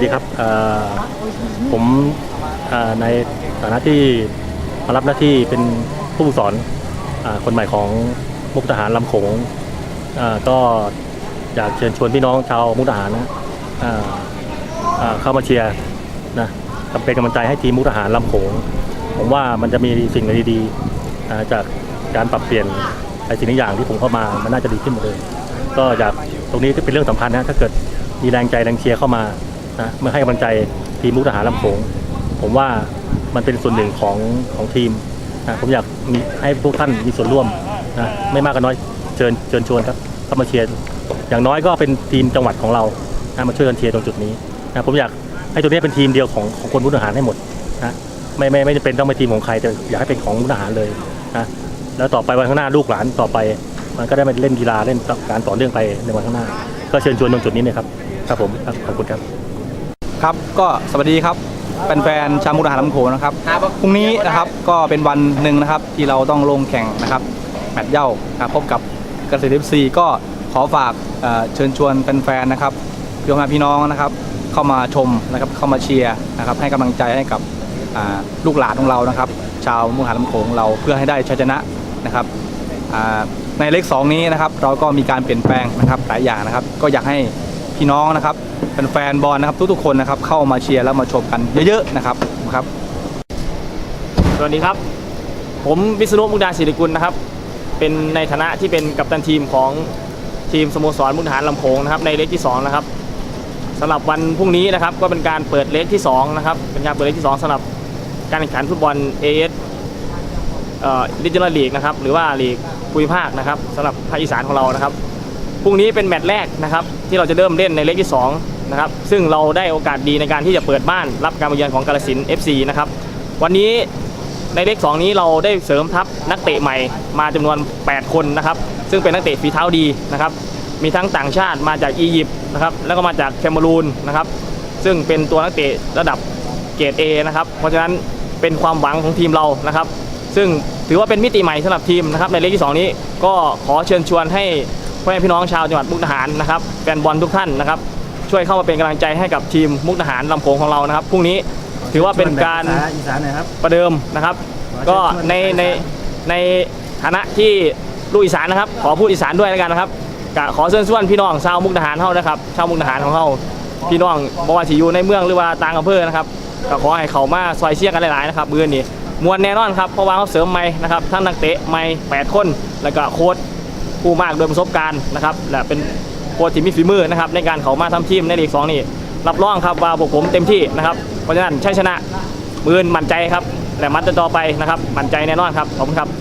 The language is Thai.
วัสดีครับผมในฐานะที่มารับหน้าที่เป็นผู้ฝึกสอนอคนใหม่ของมุกทหารลำโขงก็อยากเชิญชวนพี่น้องชาวมุกทหารนะเข้ามาเชียร์นะเป็นกำลังใจให้ทีมมุกทหารลำโขงผมว่ามันจะมีสิ่งดีๆจากการปรับเปลี่ยนไอ้สิ่งทุกอย่างที่ผมเข้ามามันน่าจะดีขึ้นหมดเลย ก็อยากตรงนี้ก็เป็นเรื่องสำคัญนะถ้าเกิดมีแรงใจแรงเชียร์เข้ามา นะมาให้กำลังใจทีมมุกทหารลำโขงผมว่ามันเป็นส่วนหนึ่งของของทีมนะผมอยากมีให้พวกท่านมีส่วนร่วมนะไม่มากก็น้อยเชิญเชิญชวนครับเข้ามาเชียร์อย่างน้อยก็เป็นทีมจังหวัดของเรานะมาช่วยกันเชียร์ตรงจุดนี้นะผมอยากให้ตัวนี้เป็นทีมเดียวของของคนมุกทหารให้หมดนะไม่ไม่ไม่จำเป็นต้องเป็นทีมของใครแต่อยากให้เป็นของมุกทหารเลยนะแล้วต่อไปวันข้างหน้าลูกหลานต่อไป มันก็ได้มาเล่นกีฬาเล่นการต่อเนื่องไปในวันข้างหน้า ก็เชิญชวนตรงจุดนี้นะครับครับผมขอบคุณครับ ครับก็สวัสดีครับเป็นแฟนๆชาวมุกดาหารลำโขงนะครับพรุ่งนี้นะครับก็เป็นวันหนึ่งนะครับที่เราต้องลงแข่งนะครับแมตช์เหย้านะครับพบกับเกษตรเอฟซีก็ขอฝากเอ่อเชิญชวนแฟนๆนะครับพี่น้องพี่น้องนะครับเข้ามาชมนะครับเข้ามาเชียร์นะครับให้กำลังใจให้กับอ่าลูกหลานของเรานะครับ ชาวมุกดาหารลำโขงเราเพื่อให้ได้ชัยชนะนะครับ อ่าในเลขสองนี้นะครับเราก็มีการเปลี่ยนแปลงนะครับหลายอย่างนะครับ ก็อยากให้ พี่น้องนะครับเป็นแฟนบอลนะครับทุกๆคนนะครับเข้ามาเชียร์แล้วมาชมกันเยอะๆนะครับครับ สวัสดีครับ ผมวิษณุมุกดาศิริกุลนะครับ เป็นในฐานะที่เป็นกัปตันทีมของทีมสโมสรมุกดาหารลำโพงนะครับในเลขที่2นะครับสำหรับวันพรุ่งนี้นะครับก็เป็นการเปิดเลขที่2นะครับเป็นการเปิดเลขที่ 2สำหรับการแข่งขันฟุตบอล AS เอ่อดิจิทัลลีกนะครับหรือว่าลีกภูมิภาคนะครับสำหรับภาคอีสานของเรานะครับ พรุ่งนี้เป็นแมตช์แรกนะครับที่เราจะเริ่มเล่นในเลขที่2นะครับซึ่งเราได้โอกาสดีในการที่จะเปิดบ้านรับการมาเยือนของกาลสิน FC นะครับวันนี้ในเลข2นี้เราได้เสริมทัพนักเตะใหม่มาจำนวน 8 คนนะครับซึ่งเป็นนักเตะฝีเท้าดีนะครับมีทั้งต่างชาติมาจากอียิปต์นะครับแล้วก็มาจากแคนารูนนะครับซึ่งเป็นตัวนักเตะระดับเกรด A นะครับเพราะฉะนั้นเป็นความหวังของทีมเรานะครับ ซึ่งถือว่าเป็นมิติใหม่สำหรับทีมนะครับในเลขที่ 2 นี้ก็ขอเชิญชวนให้ พ่อแม่พี่น้องชาวจังหวัดมุกดาหารนะครับแฟนบอลทุกท่านนะครับ ช่วยเข้ามาเป็นกำลังใจให้กับทีมมุกดาหารลำโพงของเรานะครับพรุ่งนี้ถือว่าเป็นการอีสานหน่อยครับ ประเดิมนะครับ ก็ในในในฐานะที่ลูกอีสานนะครับ ขอพูดอีสานด้วยแล้วกันนะครับกะขอเชิญชวนพี่น้องชาวมุกดาหารเฮานะครับชาวมุกดาหารของเฮาพี่น้องบ่ว่าสิอยู่ในเมืองหรือว่าต่างอำเภอนะครับก็ขอให้เขามาซอยเชียร์กันหลายๆนะครับมือนี้มวลแน่นอนครับเพราะว่าเขาเสริมใหม่นะครับทั้งนักเตะใหม่8คนแล้วก็โค้ช ผู้มากโดยประสบการณ์นะครับและเป็นโค้ชที่มีฝีมือนะครับในการเขามาทำทีมในลีกสองนี่รับรองครับว่าพวกผมเต็มที่นะครับเพราะฉะนั้นใช้ชนะมือนมั่นใจครับและมัดต่อไปนะครับมั่นใจแน่นอนครับขอบคุณครับ